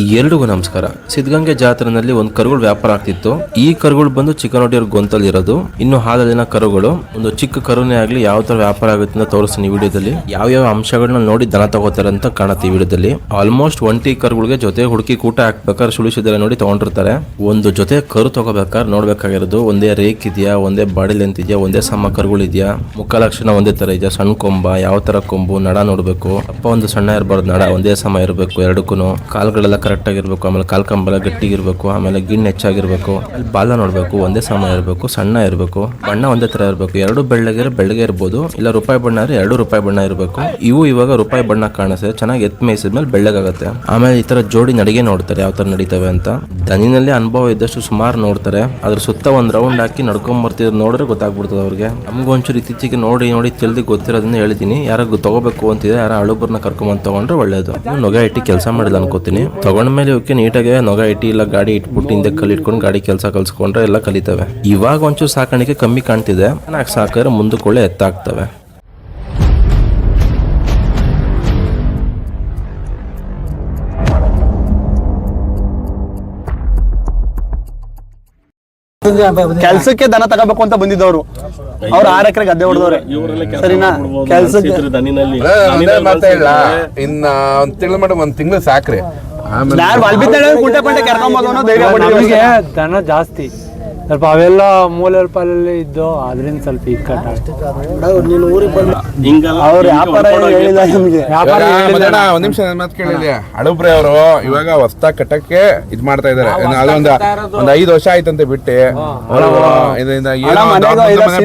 ಎಲ್ರಿಗೂ ನಮಸ್ಕಾರ. ಸಿದ್ಧಗಂಗೆ ಜಾತ್ರೆನಲ್ಲಿ ಒಂದು ಕರುಗಳು ವ್ಯಾಪಾರ ಆಗ್ತಿತ್ತು. ಈ ಕರುಗಳು ಬಂದು ಚಿಕ್ಕನೋಡಿಯವ್ರ ಗೊಂತಲ್ಲಿ ಇರೋದು ಇನ್ನು ಹಾಲಲ್ಲಿನ ಕರುಗಳು, ಒಂದು ಚಿಕ್ಕ ಕರುನೇ ಆಗ್ಲಿ ಯಾವ ತರ ವ್ಯಾಪಾರ ಆಗುತ್ತೆ ಅಂತ ತೋರಿಸ್ತೀನಿ ವಿಡಿಯೋದಲ್ಲಿ. ಯಾವ ಯಾವ ಅಂಶಗಳನ್ನ ನೋಡಿ ದನ ತಗೋತಾರೆ ಅಂತ ಕಾಣುತ್ತೆ ವಿಡಿಯೋದಲ್ಲಿ. ಆಲ್ಮೋಸ್ಟ್ ಒಂಟಿ ಕರುಗಳಿಗೆ ಜೊತೆ ಹುಡುಕಿ ಕೂಟ ಹಾಕ್ಬೇಕಾದ್ರೆ ಸುಳಿಸಿದ್ರೆ ನೋಡಿ ತಗೊಂಡಿರ್ತಾರೆ. ಒಂದು ಜೊತೆ ಕರು ತಗೋಬೇಕಾದ್ರೆ ನೋಡ್ಬೇಕಾಗಿರೋದು ಒಂದೇ ರೇಕ್ ಇದೆಯಾ, ಒಂದೇ ಬಾಡಿ ಲೆಂತ್ ಇದೆಯಾ, ಒಂದೇ ಸಮ ಕರುಗಳು ಇದೆಯಾ? ಮುಖ ಲಕ್ಷಣ ಒಂದೇ ತರ ಇದೆಯಾ? ಸಣ್ಣ ಕೊಂಬ, ಯಾವ ತರ ಕೊಂಬು? ನಡ ನೋಡ್ಬೇಕು. ಅಪ್ಪ ಒಂದು ಸಣ್ಣ ಇರಬಾರ್ದು, ನಡ ಒಂದೇ ಸಮ ಇರಬೇಕು ಎರಡಕ್ಕೂ ಕಾಲ್ಗಳೆಲ್ಲ ಕರೆಕ್ಟ್ ಆಗಿರ್ಬೇಕು ಆಮೇಲೆ ಕಾಲ್ ಕಂಬಲ ಗಟ್ಟಿಗಿರ್ಬೇಕು, ಆಮೇಲೆ ಗಿಣ್ಣು ಹೆಚ್ಚಾಗಿರ್ಬೇಕು. ಅಲ್ಲಿ ಬಾಲ ನೋಡಬೇಕು, ಒಂದೇ ಸಮ ಇರಬೇಕು, ಸಣ್ಣ ಇರಬೇಕು, ಬಣ್ಣ ಒಂದೇ ತರ ಇರಬೇಕು. ಎರಡು ಬೆಳ್ಳಗಿರೋ ಬೆಳ್ಳಗೆ ಇರ್ಬೋದು, ಇಲ್ಲ ರೂಪಾಯಿ ಬಣ್ಣ ಇರೋ ಎರಡು ರೂಪಾಯಿ ಬಣ್ಣ ಇರಬೇಕು. ಇವು ಇವಾಗ ರೂಪಾಯಿ ಬಣ್ಣ ಕಾಣಿಸ್ತದೆ, ಚೆನ್ನಾಗಿ ಎತ್ ಮೇಯಿಸಿದ್ಮೇಲೆ ಬೆಳ್ಳಗಾಗುತ್ತೆ. ಆಮೇಲೆ ಈ ತರ ಜೋಡಿ ನಡಿಗೆ ನೋಡ್ತಾರೆ, ಯಾವ ತರ ನಡೀತವೆ ಅಂತ. ದನಿನಲ್ಲಿ ಅನುಭವ ಇದ್ದಷ್ಟು ಸುಮಾರು ನೋಡ್ತಾರೆ ಅದ್ರ ಸುತ್ತ ಒಂದ್ ರೌಂಡ್ ಹಾಕಿ ನಡ್ಕೊಂಡ್ ಬರ್ತಿದ್ರು ನೋಡಿದ್ರೆ ಗೊತ್ತಾಗ್ಬಿಡ್ತದೆ ಅವ್ರಿಗೆ. ನಮ್ಗೆ ಒಂಚೂರು ಇತ್ತೀಚೆಗೆ ನೋಡಿ ನೋಡಿ ತಿಳಿದು ಗೊತ್ತಿರೋದನ್ನ ಹೇಳ್ತೀನಿ ಯಾರಾಗ ತಗೋಬೇಕು ಅಂತಿದೆ ಯಾರ ಅಳುಬರ್ನ ಕರ್ಕೊಂಬಂದ್ ತಗೊಂಡ್ರೆ ಒಳ್ಳೇದು. ನೊಗೆ ಇಟ್ಟಿ ಇಟ್ಟು ಕೆಲಸ ಮಾಡಿಲ್ಲ ಅನ್ಕೋತೀನಿ. ತಗೊಂಡ್ಮೇಲೆ ಇವಕ್ಕೆ ನೀಟಾಗಿ ನೊಗ ಇಟ್ಟಿ ಇಲ್ಲ ಗಾಡಿ ಇಟ್ಬಿಟ್ಟು ಹಿಂದೆ ಕಲಿಟ್ಕೊಂಡು ಗಾಡಿ ಕೆಲಸ ಕಲ್ಸ್ಕೊಂಡ್ರೆ ಎಲ್ಲ ಕಲಿತವೆ. ಇವಾಗ ಒಂಚೂರು ಸಾಕಾಣಿಕೆ ಕಮ್ಮಿ ಕಾಣ್ತಿದೆ. ಚೆನ್ನಾಗಿ ಸಾಕಿದ್ರೆ ಮುಂದಕ್ಕೊಳ್ಳೆ ಎತ್ತಾಗ್ತವೆ. ಕೆಲ್ಸಕ್ಕೆ ದನ ತಗೋಬೇಕು ಅಂತ ಬಂದಿದ್ದವ್ರು. ಅವ್ರು ಆರ್ ಎಕರೆ ಗದ್ದೆ ಹೊಡೆದವ್ರೆ. ಸರಿನಾ? ಕೆಲ್ಸಕ್ಕೆ ಇನ್ನ ಒಂದ್ ತಿಂಗಳು ಮೇಡಮ್ ಒಂದ್ ತಿಂಗಳು ಸಾಕ್ರಿ. ಆಮೇಲೆ ಯಾರು ಬಲ್ಬಿದ್ದಾಳೆ ಕುಂಟೆ ಪಂಟೆ ಕರ್ಕೊಂಬೋದು ಅನ್ನೋ ಧೈರ್ಯ ಪಟ್ಟಿದ್ದೀವಿ ನಮಗೆ ದನ ಜಾಸ್ತಿ. ಸ್ವಲ್ಪ ಅವೆಲ್ಲ ಮೂಲೆ ಪಾಲಲ್ಲಿ ಇದ್ದು ಅದರಿಂದ ಸ್ವಲ್ಪ ಇಕ್ಕಟ್ಟ ಅವ್ರ ವ್ಯಾಪಾರ ಏನು ಹೇಳಿಲ್ಲ ನಮ್ಗೆ? ವ್ಯಾಪಾರ ಇವಾಗ ಮದಣ್ಣ, ಒಂದ್ ನಿಮಿಷ ನನ್ ಮಾತು ಕೇಳಿದ್ಯಾ? ಅಳುಬ್ರೆ ಅವರು ಇವಾಗ ಹೊಸ್ತಾ ಕಟ್ಟಕ್ಕೆ ಇದ್ ಮಾಡ್ತಾ ಇದಾರೆ ಅದೊಂದ್ ಒಂದ್ ಐದು ವರ್ಷ ಆಯ್ತಂತೆ ಬಿಟ್ಟು. ಇದರಿಂದ ಏನೋ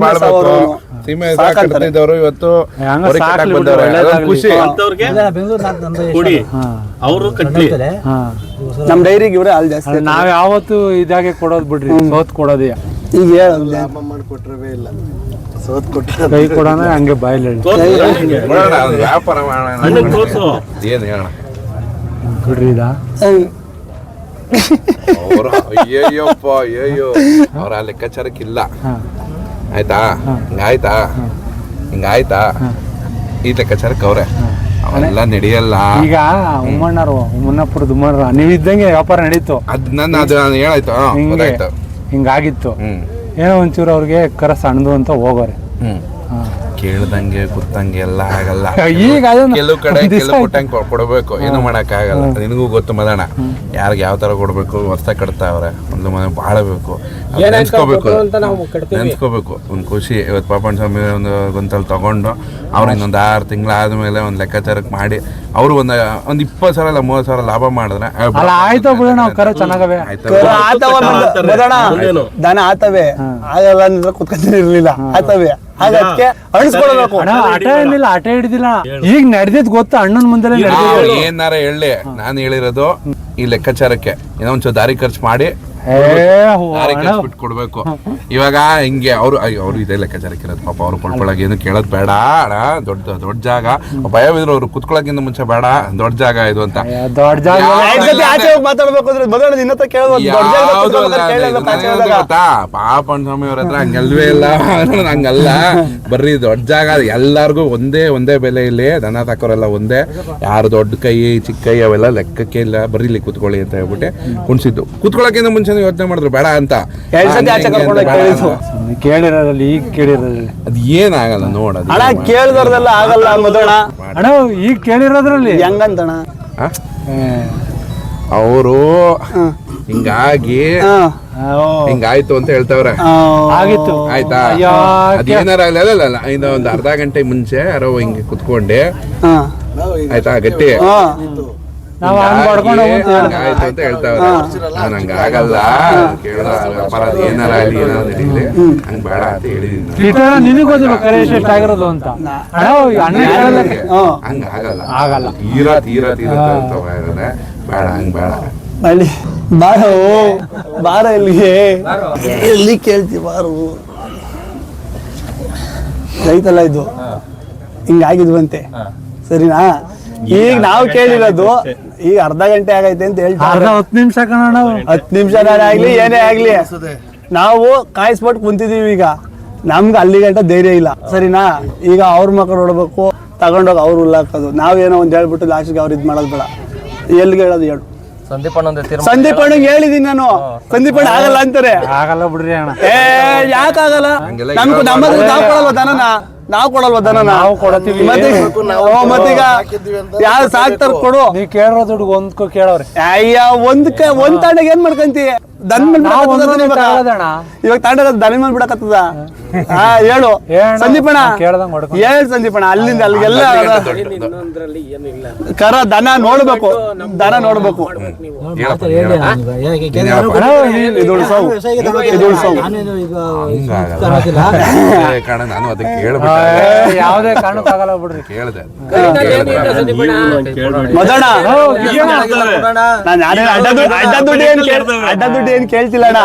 ಬಾಳ್ಬೇಕು. ಸೀಮೆ. ಇವತ್ತು. ಖುಷಿ. ಅವರು ಕಟ್ಲಿ. ಹಾ ನಮ್ ಡೈರಿಗೆ ಇವ್ರೆ ಹಾಲು ಜಾಸ್ತಿ ನಾವ್ ಯಾವತ್ತು ಇದಾಗೆ ಕೊಡೋದ್ ಬಿಡ್ರಿ ಸೋತ್ ಕೊಡೋದೇ. ಈಗ ಮಾಡ್ಕೊಟ್ರವೇ ಇಲ್ಲ. ಸೋತ್ ಕೊಟ್ಟ ಕೈ ಕೊಡೋಣ ಹಂಗೆ ಬಾಯಲ್ಲಿ ಹೇಳಿ. ನೋಡೋಣ, ವ್ಯಾಪಾರ ಮಾಡೋಣ. ಏನ್ ಹೇಳೋಣ? ಬಿಡ್ರಿ ಇದಾ? ಅವ್ರು ಅಯ್ಯಯ್ಯಪ್ಪ ಅಯ್ಯಯ್ಯೋ. ಅವ್ರ ಆ ಲೆಕ್ಕಾಚಾರಕ್ಕಿಲ್ಲ ಹಾ. ಆಯ್ತಾ? ಹಿಂಗಾಯ್ತಾ? ಹಿಂಗಾಯ್ತಾ? ಈ ಲೆಕ್ಕಾಚಾರಕ್ಕೆ ಅವ್ರೆ. ಅವೆಲ್ಲ ನಡೆಯಲ್ಲ. ಈಗ ಉಮ್ಮಣ್ಣರು ಉಮ್ಮಣ್ಣಪುರದ ಉಮ್ಮಣ್ಣರು ನೀವು ಇದ್ದಂಗೆ ವ್ಯಾಪಾರ ನಡೀತು. ಅದ್ ನನ್ನ ಅದು ನಾನು ಹೇಳಾಯ್ತು. ಹಾ, ಹಿಂಗೆ ಗೊತ್ತಾಯ್ತು. ಹಿಂಗಾಗಿತ್ತು. ಏನೋ ಒಂಚೂರು ಅವ್ರಿಗೆ ಕರ ಸಣ್ಣದು ಅಂತ ಹೋಗೋರೆ. ಹ್ಮ್. ಹಾ. ಕೇಳ್ದಂಗೆ ಗೊತ್ತಂಗೆ ಎಲ್ಲ ಆಗಲ್ಲ. ಈಗ ಕೆಲವು ಕಡೆ ಕೆಲವು ಕೊಟ್ಟಂಗೆ ಕೊಡಬೇಕು. ಏನು ಮಾಡಕ್ ಆಗಲ್ಲ ನಿನಗೂ ಗೊತ್ತು ಮದಣ ಯಾರಿಗೆ ಯಾವ ತರ ಕೊಡ್ಬೇಕು ಹೊಸ ಕಟ್ತಾವ್ರೆ ಒಂದು ಮನೆ ಬಾಳ ಬೇಕು ನೆನ್ಸ್ಕೋಬೇಕು. ನೆನ್ಸ್ಕೋಬೇಕು. ಒಂದ್ ಖುಷಿ. ಇವತ್ತು ಪಾಪಣ್ಣ ಸ್ವಾಮಿ ಒಂದು ಗೊಂತಲ್ ತಗೊಂಡು ಅವ್ರ ಇನ್ನೊಂದ್ ಆರು ತಿಂಗಳು ಆದ್ಮೇಲೆ ಒಂದ್ ಲೆಕ್ಕಾಚಾರಕ್ಕೆ ಮಾಡಿ ಅವರು ಒಂದ್ ಒಂದ್ ಇಪ್ಪತ್ತು ಸಾವಿರ ಇಲ್ಲ ಮೂವತ್ತು ಸಾವಿರ ಲಾಭ ಮಾಡಿದ್ರೆ ಆಯ್ತು ದನ ಆತವೆ. ಇರ್ಲಿಲ್ಲ. ಆತವೆ. ಹಾಗೆ ಅದಕ್ಕೆ ಅಣಿಸ್ಕೊಳ್ಬೇಕು ಅಣ್ಣ ಆಟ ಏನಿಲ್ಲ ಆಟ ಹಿಡಿದಿಲ್ಲ. ಈಗ ನಡೆದಿದ್ ಗೊತ್ತು ಅಣ್ಣನ ಮುಂದೆ ಏನಾರ ಹೇಳಿ ನಾನು ಹೇಳಿರೋದು ಈ ಲೆಕ್ಕಾಚಾರಕ್ಕೆ. ಏನೋ ಒಂಚೂರು ದಾರಿ ಖರ್ಚು ಮಾಡಿ ಕೊಡ್ಬೇಕು. ಇವಾಗ ಹಿಂಗೆ ಅವ್ರು ಅವ್ರು ಇದೇ ಲೆಕ್ಕಾಚಾರಕ್ಕೆ ಇರೋದು ಪಾಪ ಅವ್ರು ಕೊಡ್ಕೊಳಕ್ ಏನು ಕೇಳೋದ್ ಬೇಡ ಅಣ್ಣ ದೊಡ್ಡ ದೊಡ್ಡ ಜಾಗ. ಭಯವಿದ್ರು ಅವ್ರು ಕುತ್ಕೊಳಕ್ಕಿಂತ ಮುಂಚೆ ಬೇಡ ದೊಡ್ಡ ಜಾಗ ಇದು ಅಂತ. ದೊಡ್ಡ ಜಾಗ. ಮಾತಾಡ್ಬೇಕು ಅಂದ್ರೆ ಮೊದಲು ನಿನ್ನ ಹತ್ರ. ಗೊತ್ತಾ? ಪಾಪಣ್ಣ ಸ್ವಾಮಿ ಅವ್ರ ಹತ್ರ ಹಂಗಲ್ವೇ ಇಲ್ಲ. ಹಂಗಲ್ಲ. ಬರ್ರಿ ದೊಡ್ಡ ಜಾಗ ಎಲ್ಲಾರ್ಗು ಒಂದೇ ಒಂದೇ ಬೆಲೆ ಇಲ್ಲಿ. ದನ ತಕ್ಕೋರೆಲ್ಲ ಒಂದೇ. ಯಾರು ದೊಡ್ಡ ಕೈ ಚಿಕ್ಕ ಕೈ ಅವೆಲ್ಲ ಲೆಕ್ಕಕ್ಕೆ ಇಲ್ಲ. ಬರ್ರಿ ಇಲ್ಲಿ ಕುತ್ಕೊಳ್ಳಿ ಅಂತ ಹೇಳ್ಬಿಟ್ಟು ಕುಣಿಸಿದ್ದು. ಕುತ್ಕೊಳಕ್ಕಿಂತ ಮುಂಚೆ ಯೋಚನೆ ಮಾಡಿದ್ರು ಬೇಡ ಅಂತ. ಕೇಳಿರೋದ್ರಲ್ಲಿ ಈಗ ಕೇಳಿರೋದ್ರಲ್ಲಿ. ಅದ್ ಏನಾಗಲ್ಲ ನೋಡ ಅಣ್ಣ ಕೇಳಿದವ್ರದೆಲ್ಲ ಆಗಲ್ಲ ಮೊದಲ ಅಣ್ಣ. ಈಗ ಕೇಳಿರೋದ್ರಲ್ಲಿ. ಹೆಂಗಂತಣ ಅವರು ಹಿಂಗಾಗಿ ಹಿಂಗಾಯ್ತು ಅಂತ ಹೇಳ್ತಾವ್ರೆ. ಆಗಿತ್ತು. ಆಯ್ತಾ? ಅದೇನಾರ ಅಲ್ಲ ಅಲ್ಲ ಒಂದ್ ಅರ್ಧ ಗಂಟೆ ಮುಂಚೆ ಯಾರೋ ಹಿಂಗೆ ಕುತ್ಕೊಂಡೆ. ಹಾ. ಆಯ್ತಾ ಗಟ್ಟಿ? ನಾವ್ ಹಂಗ್ ಹೊಡ್ಕೊಂಡು ಹೋಗು ಅಂತ ಹೇಳಿದ್ವಿ. ಆಯ್ತು ಅಂತ ಹೇಳ್ತಾವ್ರೆ. ನಾನು ಹಂಗ ಆಗಲ್ಲ. ಕೇಳ ವ್ಯಾಪಾರ ಅದ್ ಏನಾರ ಆಗ್ಲಿ ಏನಾರ ನಡೀಲಿ ಹಂಗ್ ಬೇಡ ಅಂತ ಹೇಳಿದೀನಿ ಈ ತರ ನಿನಗ್ ಗೊತ್ತಿಲ್ಲ ಕರೆ ಎಷ್ಟು ಆಗಿರೋದು ಅಂತ? ಅಣ್ಣ ಈ ಅಣ್ಣ ಕೇಳಲ್ಲ. ಹಾ. ಹಂಗ ಆಗಲ್ಲ. ಆಗಲ್ಲ. ತೀರಾ ತೀರಾ ತೀರಾ ಅಂತ ಇದಾರೆ. ಬೇಡ ಹಂಗ್ ಬೇಡ. ಅಲ್ಲಿ ಬಾರೋ. ಬಾರ ಇಲ್ಲಿಗೆ. ಎಲ್ಲಿ ಕೇಳ್ತಿ ಬಾರು? ರೈತಲ್ಲ ಇದು. ಹಿಂಗಾಗಿದ್ವಂತೆ ಸರಿನಾ? ಈಗ ನಾವು ಕೇಳಿರೋದು ಈಗ ಅರ್ಧ ಗಂಟೆ ಆಗೈತೆ ಅಂತ ಅರ್ಧ ಹೇಳ್ತಾರೆ ಹತ್ತು ನಿಮಿಷ ಕಣ ಹತ್ತು ನಿಮಿಷ ಆಗ್ಲಿ ಏನೇ ಆಗ್ಲಿ. ನಾವು ಕಾಯಿಸ್ಬಿಟ್ಟು ಕುಂತಿದೀವಿ ಈಗ. ನಮ್ಗೆ ಅಲ್ಲಿ ಗಂಟ ಧೈರ್ಯ ಇಲ್ಲ. ಸರಿನಾ? ಈಗ ಅವ್ರ ಮಕ್ಕಳು ನೋಡ್ಬೇಕು ತಗೊಂಡೋಗಿ ಅವ್ರು ನಾವ್ ನಾವೇನೋ ಒಂದು ಹೇಳ್ಬಿಟ್ಟು ಲಾಸ್ಟ್ಗೆ ಅವ್ರು ಇದು ಮಾಡೋದು ಬೇಡ. ಎಲ್ಲಿಗೆ ಹೇಳೋದು ಹೇಳು. ಸಂದೀಪ್ ಸಂದೀಪ್ ಅಣ್ಣಗೆ ಹೇಳಿದೀನಿ ನಾನು. ಸಂದೀಪ್ ಅಣ್ಣ ಆಗಲ್ಲ ಅಂತಾರೆ. ಆಗಲ್ಲ ಬಿಡ್ರಿ ಅಣ್ಣ. ಏ ಯಾಕಾಗಲ್ಲ ನಮ್ಗೆ ನಮ್ಮ ಹತ್ರ ನಾವು ಕೊಡಲ್ವ ದನನ? ನಾವು ಕೊಡಲ್ವ ದನ ನಾವು ಕೊಡತೀವಿ. ಮತ್ತೀಗ ಯಾರು ಸಾಕ್ತಾರ ಕೊಡು. ನೀವು ಕೇಳೋ ದುಡ್ಡು ಒಂದ್ಕೋ ಕೇಳವ್ರಿ. ಅಯ್ಯ ಒಂದ್ಕ ಒಂದ್ ತಾಂಡಗೆ ಏನ್ ಮಾಡ್ಕಂತಿ? ದನ ಮೇಲೆ ಇವಾಗ? ತಾಂಡದ ದನ ಮೇಲೆ ಬಿಡಕತ್ತದ? ಹಾ. ಹೇಳು. ಸಂದೀಪಣ ಹೇಳ ಸಂದೀಪಣ ಅಲ್ಲಿಂದ ಅಲ್ಲಿಗೆಲ್ಲ ಕರ ದನ ನೋಡ್ಬೇಕು. ದನ ನೋಡ್ಬೇಕು. ಇದು ಉಳ್ಸವು ಇದು ಉಳ್ಸವು ಹಂಗಾಗಲ್ಲ. ಏ, ಕಣ ನಾನು ಅದಕ್ಕೆ ಏ, ಕೇಳ್ಬಿಟ್ಟೆ. ಯಾವ್ದೇ ಕಾರಣಕ್ಕಾಗಲ್ಲ ಬಿಡ್ರಿ ಕೇಳ್ದೆ. ಮದಣ್ಣ. ನಾನು ಯಾರೇ ಅಡ್ಡ ದುಡ್ಡು ಅಡ್ಡ ದುಡ್ಡು ಏನು ಅಡ್ಡ ದುಡ್ಡು ಏನ್ ಕೇಳ್ತಿಲ್ಲ ಅಣ್ಣ?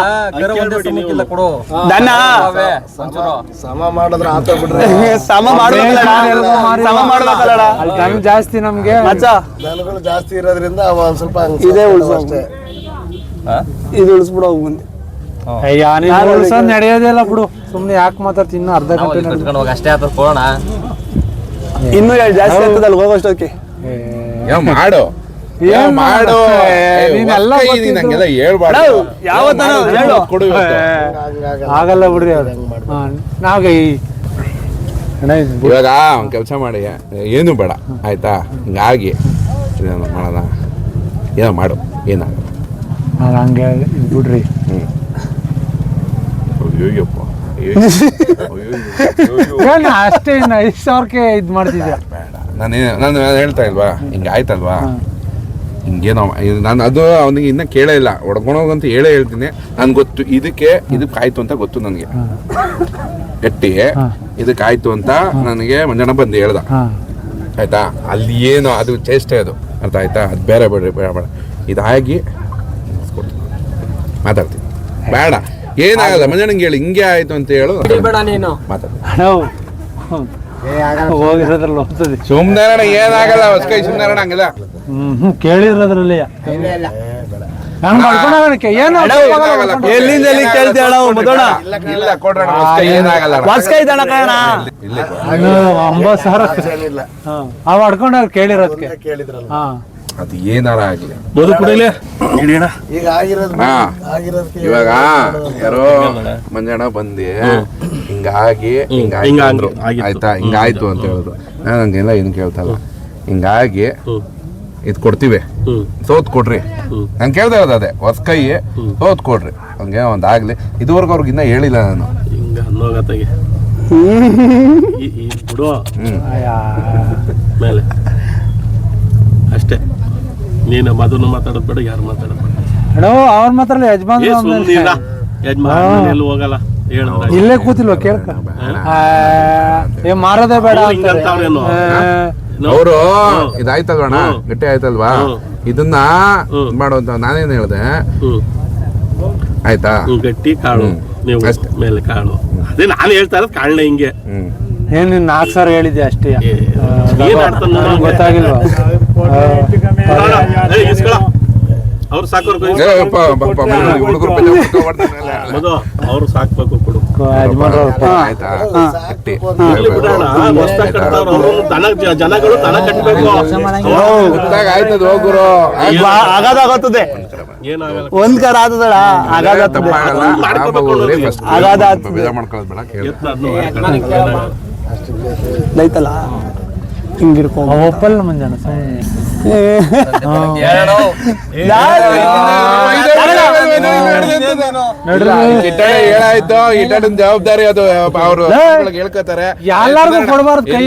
ದನ ಅವೇ ಸಮ ಮಾಡಿದ್ರೆ ಆತ ಬಿಡ್ರಿ. ಸಮ ಮಾಡ್ಬೇಕಲ್ಲ ಸಮ ಮಾಡ್ಬೇಕಲ್ಲ ಅಲ್ಲಿ ದನ ಜಾಸ್ತಿ ನಮ್ಗೆ. ಮಚ್ಚ? ದನಗಳು ಜಾಸ್ತಿ ಇರೋದ್ರಿಂದ ಅವ ಒಂದ್ ಸ್ವಲ್ಪ ಹಂಗ್ ಇದೇ ಉಳ್ಸು ಅಷ್ಟೇ. ಇದು ಉಳಿಸ್ಬಿಡು ಹೋಗ್ ಮುಂದೆ. ಅಯ್ಯ ನೀನ್ ಉಳ್ಸೋದ್ ನಡೆಯೋದೇ ಇಲ್ಲ ಬಿಡು. ಸುಮ್ನೆ ಯಾಕೆ ಮಾತಾಡ್ತಿ? ಇನ್ನು ಅರ್ಧ ಗಂಟೆ ಅಷ್ಟೇ ಆತ ಕೊಡೋಣ. ಇನ್ನೂ ಜಾಸ್ತಿ ಜಾಸ್ತಿ ಆಗ್ತದಲ್ಲ ಹೋಗೋಷ್ಟಕ್ಕೆ ಮಾಡು. ಮಾಡು. ಹಂಗೆಲ್ಲ ಹೇಳ್ಬಾರ್ದು. ಯಾವತ್ತನ ಹೇಳು. ಕೊಡು ಇವತ್ತು. ಆಗಲ್ಲ ಬಿಡ್ರಿ ಅವ್ರು. ಹಾ, ನಾವ್ ಈ ಅಣ್ಣ ಇದು ಬಿಡು. ಇವಾಗ ಒಂದ್ ಕೆಲಸ ಮಾಡಿ. ಏನು ಬೇಡ ಆಯ್ತಾ? ಹಿಂಗಾಗಿ ಇದೇನೋ ಮಾಡೋಣ. ಏನೋ ಮಾಡು ಏನಾಗಲ್ಲ. ನಾನ್ ಹಂಗೆ ಇದ್ ಬಿಡ್ರಿ. ಅಯ್ಯೋಯ್ಯಪ್ಪ. ಏನ್ ಅಷ್ಟೇ ಇನ್ನು ಐದು ಸಾವಿರಕ್ಕೆ ಇದ್ ಮಾಡ್ತಿದ್ದೆ. ಬೇಡ ನಾನು ನಾನು ಹೇಳ್ತಾ ಇಲ್ವಾ? ಹಿಂಗೆ ಆಯ್ತಲ್ವಾ? ಹಿಂಗೇನೋ ನಾನು ಅದು ಅವನಿಗೆ ಇನ್ನೂ ಕೇಳೇ ಇಲ್ಲ. ಹೊಡ್ಕೊಂಡೋಗಂತ ಹೇಳೇ ಹೇಳ್ತೀನಿ. ನನ್ಗೆ ಗೊತ್ತು ಇದಕ್ಕೆ ಇದಕ್ಕೆ ಆಯ್ತು ಅಂತ ಗೊತ್ತು ನನಗೆ. ಗಟ್ಟಿ ಇದಕ್ಕೆ ಆಯ್ತು ಅಂತ ನನಗೆ ಮಂಜಣ್ಣ ಬಂದು ಹೇಳ್ದ. ಆಯ್ತಾ? ಅಲ್ಲಿ ಏನು ಅದು ಚೇಷ್ಟೆ ಅದು. ಅರ್ಥ ಆಯ್ತಾ? ಅದು ಬೇರೆ ಬೇಡ ಬೇಡ ಬೇಡ. ಇದಾಗಿ. ಮಾತಾಡ್ತೀನಿ. ಬೇಡ. ಏನಾಗಲ್ಲ ಮಂಜಣ್ಣಂಗೆ ಹೇಳಿ. ಹಿಂಗೆ ಆಯ್ತು ಅಂತ ಹೇಳು. ಬೇಡ ನೀನು. ಮಾತಾಡ್ತೀನಿ. ಸುಮ್ನಾರಾಯಣ ಏನಾಗಲ್ಲ. ಹೊಸ್ಕೈ ಸುಮ್ನಾರಾಯಣ ಹಂಗಲ್ಲ. ಹ್ಮ್ ಕೇಳಿರೋದ್ರಲ್ಲಿ ಮಾಡ್ಕೊಂಡಾಗಣಕ್ಕೆ ಏನು ಎಲ್ಲಿಂದ ಎಲ್ಲಿ ಕೇಳ್ತೀಯ ಅಣ್ಣ ಮದೋಣ. ಇಲ್ಲ ಕೊಡ್ರಣ ಏನಾಗಲ್ಲ. ವಾಸ್ಕೈ. ಒಂಬತ್ತು ಸಾವಿರ ಅವ್ ಕೇಳಿರೋದಕ್ಕೆ ಕೇಳಿದ್ರಲ್ಲ. ಹಾ. ಅದು ಏನಾರ ಆಗ್ಲಿ. ಈಗ ಆಗಿರೋದು ಹಾ. ಆಗಿರೋದಕ್ಕೆ ಇವಾಗ ಯಾರೋ ಮಂಜಣ್ಣ ಬಂದಿ ಹಿಂಗಾಗಿ ಹಿಂಗಾಯ್ತು ಅಂದ್ರು. ಆಯ್ತಾ? ಹಿಂಗಾಯ್ತು ಅಂತ ಹೇಳಿದ್ರು. ನಾನು ಹಂಗೆಲ್ಲ ಏನು ಕೇಳ್ತಲ್ಲ ಹಿಂಗಾಗಿ ಇದು ಕೊಡ್ತೀವಿ. ಸೋತ್ ಕೊಡ್ರಿ. ನಾನು ಕೇಳ್ದೆ ಇರೋದು ಅದೇ. ಹೊಸ್ಕೈ ಸೋತ್ ಕೊಡ್ರಿ. ಹಂಗೆ ಒಂದು ಆಗ್ಲಿ ಇದುವರೆಗೂ ಅವ್ರಿಗೆ ಇನ್ನ ಹೇಳಿಲ್ಲ ನಾನು. ಹಿಂಗ ಅನ್ನೋಗತ್ತಾಗೆ ಈ ಈ ಬಿಡುವ ಹ್ಮ್. ಮೇಲೆ. ಅಷ್ಟೇ. ನೀನು ಮಧುನ ಮಾತಾಡೋದು ಬೇಡ ಯಾರು ಮಾತಾಡೋದು ಬೇಡ. ಅಣ್ಣ ಅವ್ರ ಮಾತ್ರ ಯಜಮಾನ್ ಯಜಮಾನ್ ಎಲ್ಲಿ ಯಜಮಾನ ಎಲ್ಲೂ ಹೋಗಲ್ಲ? ಇಲ್ಲೇ ಕೂತಿಲ್ವ ಕೇಳ್ಕ. ಆ, ಏ ಮಾರದೇ ಬೇಡ ಅವ್ರು ಇದಾಯ್ತಲ್ವಣ ಗಟ್ಟಿ ಆಯ್ತಲ್ವಾ? ಇದನ್ನ ಮಾಡುವಂತ ಮಾಡು ಅಂತ ನಾನೇನ್ ಹೇಳ್ದೆ? ಹ್ಮ್. ಆಯ್ತಾ? ಗಟ್ಟಿ ಕಾಳು. ನೀವು ಅಷ್ಟೇ. ಮೇಲೆ ಕಾಳು. ಅದೇ ನಾನು ಹೇಳ್ತಾ ಇರೋದು ಕಾಳನ್ನ ಹಿಂಗೆ. ಹ್ಮ್. ಏನ್ ನೀನ್ ನಾಲ್ಕು ಸಾವಿರ ಹೇಳಿದ್ದೆ ಅಷ್ಟೇ? ಗೊತ್ತಾಗಿಲ್ವಾ. ಅವ್ರು ಸಾಕು ಅವ್ರು ಸಾಕ್ಬೇಕು ಕೊಡು. ಜನಗಳು ದನ ಕಟ್ಟಬೇಕು ಗೊತ್ತಾಗ ಆಯ್ತದ ಹೋಗುರು ಆಗಾದಾಗತ್ತದೆ ಏನಾಗಲ್ಲ ಒಂದ್ ಕರ ಆದದಳ ಆಗಾದಾಗ್ತದೆ ಆಗಾದ ಹಿಂಗಿರ್ಕೊ ಒಪ್ಪಲ್ಲ ಮಂಜಾನ ಹೇಳಾಯ್ತು ಇಟ್ಟಡಿನ ಜವಾಬ್ದಾರಿ ಅದು ಅವರು ಹೇಳ್ಕೊತಾರೆ ಎಲ್ಲಾರ್ಗು ಕೊಡಬಾರ್ದು ಕೈ.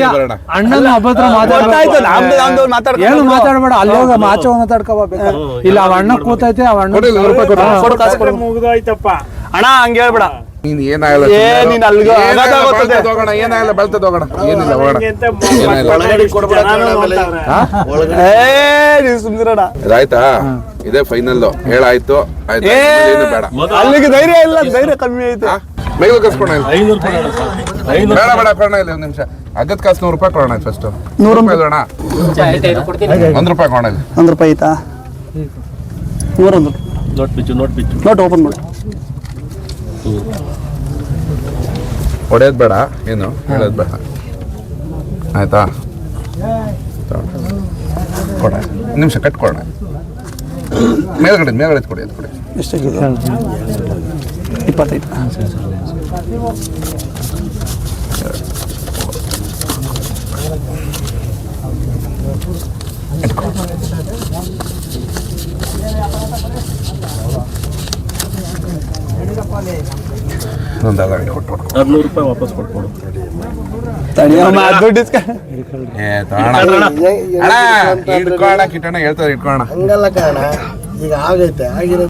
ಅಣ್ಣನ ಅಭದ್ರ ಮಾತಾಡ್ಕೊಂಡು ಏನು ಮಾತಾಡ್ಬೇಡ ಅಲ್ಲಿ ಹೋಗ ಮಾಚ ಮಾತಾಡ್ಕೋಬೇಕು. ಇಲ್ಲ ಅವ ಅಣ್ಣ ಕೂತೈತೆ ಅವ ಅಣ್ಣ ಮುಗ್ದೋಯ್ತಪ್ಪ. ಅಣ್ಣ ಹಂಗ ಹೇಳ್ಬೇಡ. ನೀನ್ ಏನಾಗಲ್ಲ. ನೀನ್ ಅಲ್ಲಿಗೆ ಹೋಗೋಣ ಏನಾಗಲ್ಲ ಬೆಳ್ತದ ಹೋಗೋಣ. ಏನಿಲ್ಲ ಹೋಗೋಣ. ಏ ನೀವ್ ಸುಮ್ನಿರೋಣ. ಇದಾಯ್ತಾ? ಇದೇ ಫೈನಲ್ ಹೇಳಾಯ್ತು. ಆಯ್ತು ಏ ಏನು ಬೇಡ. ಅಲ್ಲಿಗೆ ಧೈರ್ಯ ಇಲ್ಲ ಧೈರ್ಯ ಕಮ್ಮಿ ಐತೆ. ಮೇಲ್ ಕಸ್ಕೊಣ ಐನೂರು ಕೊಡೋಣ ಸರ್. ಬೇಡ ಬೇಡ ಕೊಡೋಣ ಇಲ್ಲ ಒಂದು ನಿಮಿಷ. ಅಗತ್ ಕಾಸು ನೂರು ರೂಪಾಯಿ ಕೊಡೋಣ ಫಸ್ಟ್ ನೂರು ರೂಪಾಯಿ. ಕೊಡೋಣ. ಒಂದ್ ರೂಪಾಯಿ ಕೊಡೋಣ ಇಲ್ಲಿ. ಒಂದ್ ರೂಪಾಯಿ ಐತಾ? ನೂರೊಂದು. ನೋಟ್ ಬಿಚ್ಚು ನೋಟ್ ಬಿಚ್ಚು. ನೋಟ್ ಓಪನ್ ಮಾಡಿ. ಹೊಡೆಯೋದು ಬೇಡ, ಏನು? ಹೇಳೋದು ಬೇಡ. ಆಯ್ತಾ. ಕೊಡ. ನಿಮಿಷ ಕಟ್ಕೊಡೋಣ ಮೇಲ್ಗಡೆ ಮೇಲ್ಗಡೆ ಕೊಡಿ, ಅದು ಕೊಡಿ. ಇಪ್ಪತ್ತೈದು. ಒಂದು. ಹದಿನೂರು ರೂಪಾಯಿ ವಾಪಸ್ ಏ ತಾಣ ಅಣ್ಣ ಹಿಡ್ಕೋಣ ಕಿಟ್ಟಣ ಹೇಳ್ತಾರೆ ಇಟ್ಕೋಣ ಹಂಗಲ್ಲ ಕಾರಣ ಈಗ ಆಗೈತೆ ಆಗಿರೋ